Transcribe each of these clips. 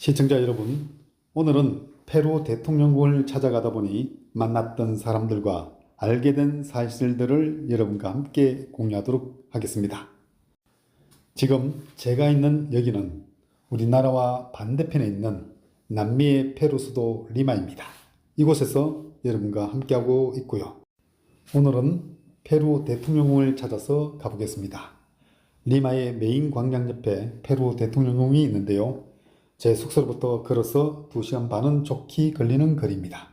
시청자 여러분, 오늘은 페루 대통령궁을 찾아가다 보니 만났던 사람들과 알게 된 사실들을 여러분과 함께 공유하도록 하겠습니다. 지금 제가 있는 여기는 우리나라와 반대편에 있는 남미의 페루 수도 리마입니다. 이곳에서 여러분과 함께하고 있고요. 오늘은 페루 대통령궁을 찾아서 가보겠습니다. 리마의 메인 광장 옆에 페루 대통령궁이 있는데요. 제 숙소로부터 걸어서 2시간 반은 좋게 걸리는 거리입니다.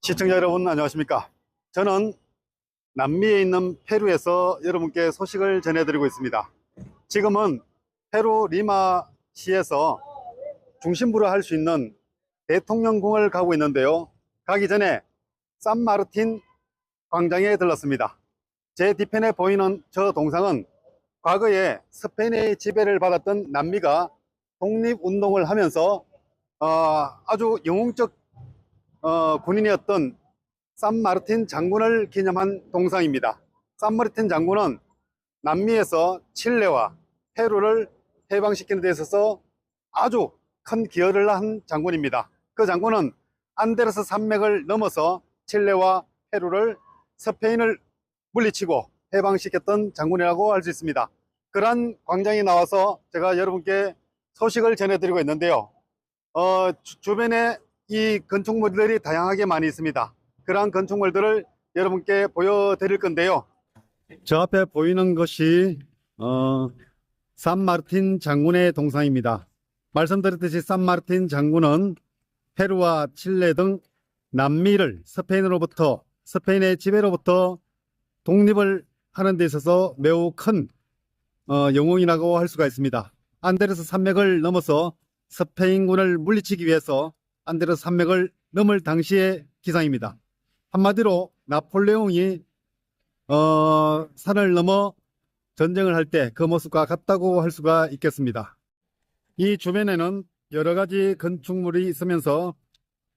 시청자 여러분 안녕하십니까? 저는 남미에 있는 페루에서 여러분께 소식을 전해드리고 있습니다. 지금은 페루 리마 시에서 중심부로 할 수 있는 대통령궁을 가고 있는데요. 가기 전에 산마르틴 광장에 들렀습니다. 제 뒤편에 보이는 저 동상은 과거에 스페인의 지배를 받았던 남미가 독립운동을 하면서 어, 아주 영웅적 어, 군인이었던 산 마르틴 장군을 기념한 동상입니다. 산 마르틴 장군은 남미에서 칠레와 페루를 해방시키는 데 있어서 아주 큰 기여를 한 장군입니다. 그 장군은 안데르스 산맥을 넘어서 칠레와 페루를 스페인을 물리치고 해방시켰던 장군이라고 할 수 있습니다. 그러한 광장에 나와서 제가 여러분께 소식을 전해드리고 있는데요. 어, 주, 주변에 이 건축물들이 다양하게 많이 있습니다. 그러한 건축물들을 여러분께 보여드릴 건데요. 저 앞에 보이는 것이 어, 산마르틴 장군의 동상입니다. 말씀드렸듯이 산마르틴 장군은 페루와 칠레 등 남미를 스페인으로부터 스페인의 지배로부터 독립을 하는 데 있어서 매우 큰 어, 영웅이라고 할 수가 있습니다. 안데르스 산맥을 넘어서 스페인군을 물리치기 위해서 안데르스 산맥을 넘을 당시의 기상입니다. 한마디로 나폴레옹이 어, 산을 넘어 전쟁을 할 때 그 모습과 같다고 할 수가 있겠습니다. 이 주변에는 여러 가지 건축물이 있으면서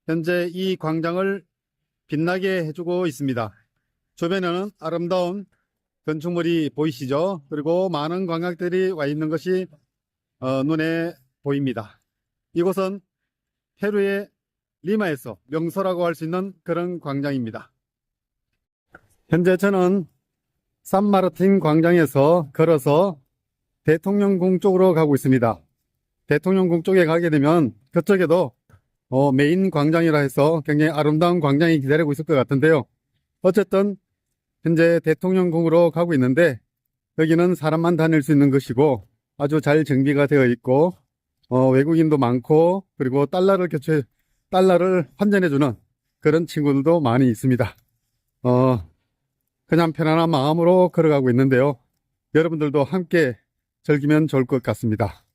현재 이 광장을 빛나게 해주고 있습니다. 주변에는 아름다운 건축물이 보이시죠? 그리고 많은 관광들이 와 있는 것이 어, 눈에 보입니다. 이곳은 페루의 리마에서 명소라고 할 수 있는 그런 광장입니다. 현재 저는 산마르틴 광장에서 걸어서 대통령궁 쪽으로 가고 있습니다. 대통령궁 쪽에 가게 되면 그쪽에도 어, 메인 광장이라 해서 굉장히 아름다운 광장이 기다리고 있을 것 같은데요. 어쨌든 현재 대통령궁으로 가고 있는데 여기는 사람만 다닐 수 있는 것이고 아주 잘 정비가 되어 있고 어, 외국인도 많고 그리고 달러를 교체 달러를 환전해주는 그런 친구들도 많이 있습니다. 어, 그냥 편안한 마음으로 걸어가고 있는데요. 여러분들도 함께 즐기면 좋을 것 같습니다.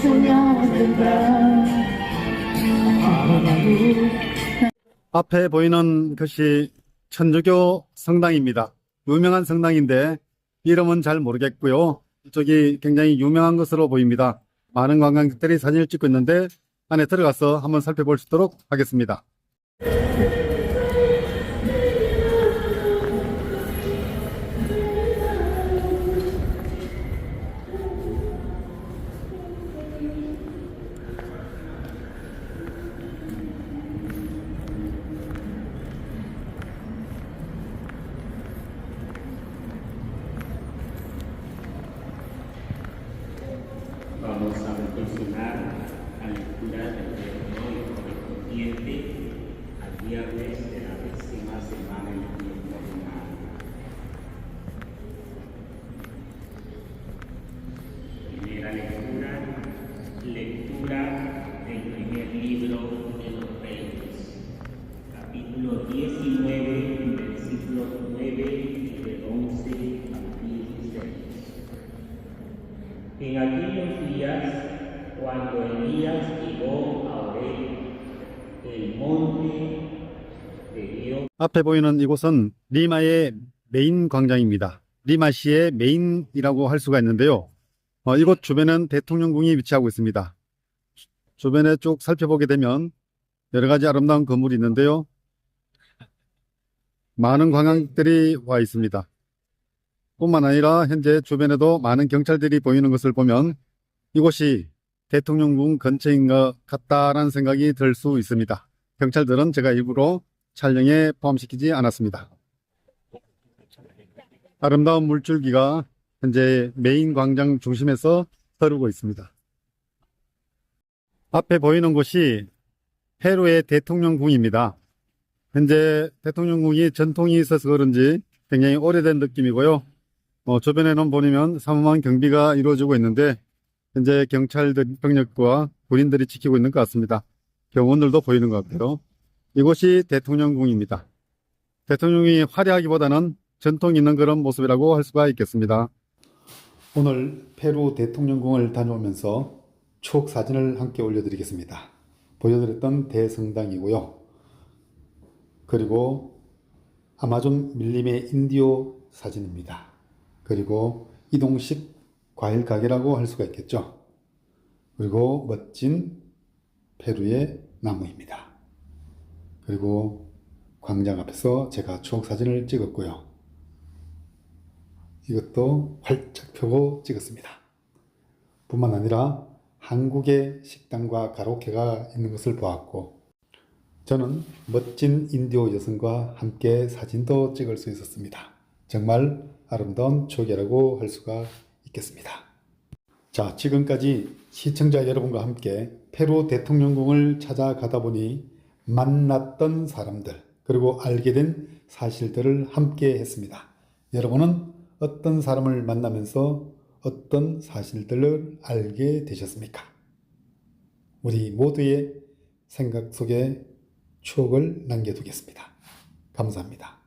Soñaba vendrá. A la luz. 앞에 보이는 것이 천주교 성당입니다. 유명한 성당인데 이름은 잘 모르겠고요. 이쪽이 굉장히 유명한 것으로 보입니다. 많은 관광객들이 사진을 찍고 있는데 안에 들어가서 한번 살펴볼 수 있도록 하겠습니다. Vamos a reflexionar la lectura del día de hoy correspondiente al viernes de la décima semana En aquellos días, cuando Elías llegó a Oreb, el monte de Dios, 앞에 보이는 이곳은 리마의 메인 광장입니다. 리마시의 메인이라고 할 수가 있는데요. 어, 이곳 주변엔 대통령궁이 위치하고 있습니다. 주- 주변에 쭉 살펴보게 되면 여러 가지 아름다운 건물이 있는데요. 많은 관광객들이 와 있습니다. 뿐만 아니라 현재 주변에도 많은 경찰들이 보이는 것을 보면 이곳이 대통령궁 근처인 것 같다라는 생각이 들 수 있습니다. 경찰들은 제가 일부러 촬영에 포함시키지 않았습니다. 아름다운 물줄기가 현재 메인 광장 중심에서 흐르고 있습니다. 앞에 보이는 곳이 페루의 대통령궁입니다. 현재 대통령궁이 전통이 있어서 그런지 굉장히 오래된 느낌이고요. 어, 주변에는 보면 삼엄한 경비가 이루어지고 있는데 현재 경찰들 병력과 군인들이 지키고 있는 것 같습니다. 경호원들도 보이는 것 같아요. 이곳이 대통령궁입니다. 대통령이 화려하기보다는 전통 있는 그런 모습이라고 할 수가 있겠습니다. 오늘 페루 대통령궁을 다녀오면서 추억 사진을 함께 올려드리겠습니다. 보여드렸던 대성당이고요. 그리고 아마존 밀림의 인디오 사진입니다. 그리고 이동식 과일 가게라고 할 수가 있겠죠. 그리고 멋진 페루의 나무입니다. 그리고 광장 앞에서 제가 추억 사진을 찍었고요. 이것도 활짝 펴고 찍었습니다. 뿐만 아니라 한국의 식당과 가로케가 있는 것을 보았고, 저는 멋진 인디오 여성과 함께 사진도 찍을 수 있었습니다. 정말 아름다운 추억이라고 할 수가 있겠습니다. 자, 지금까지 시청자 여러분과 함께 페루 대통령궁을 찾아가다 보니 만났던 사람들, 그리고 알게 된 사실들을 함께 했습니다. 여러분은 어떤 사람을 만나면서 어떤 사실들을 알게 되셨습니까? 우리 모두의 생각 속에 추억을 남겨두겠습니다. 감사합니다.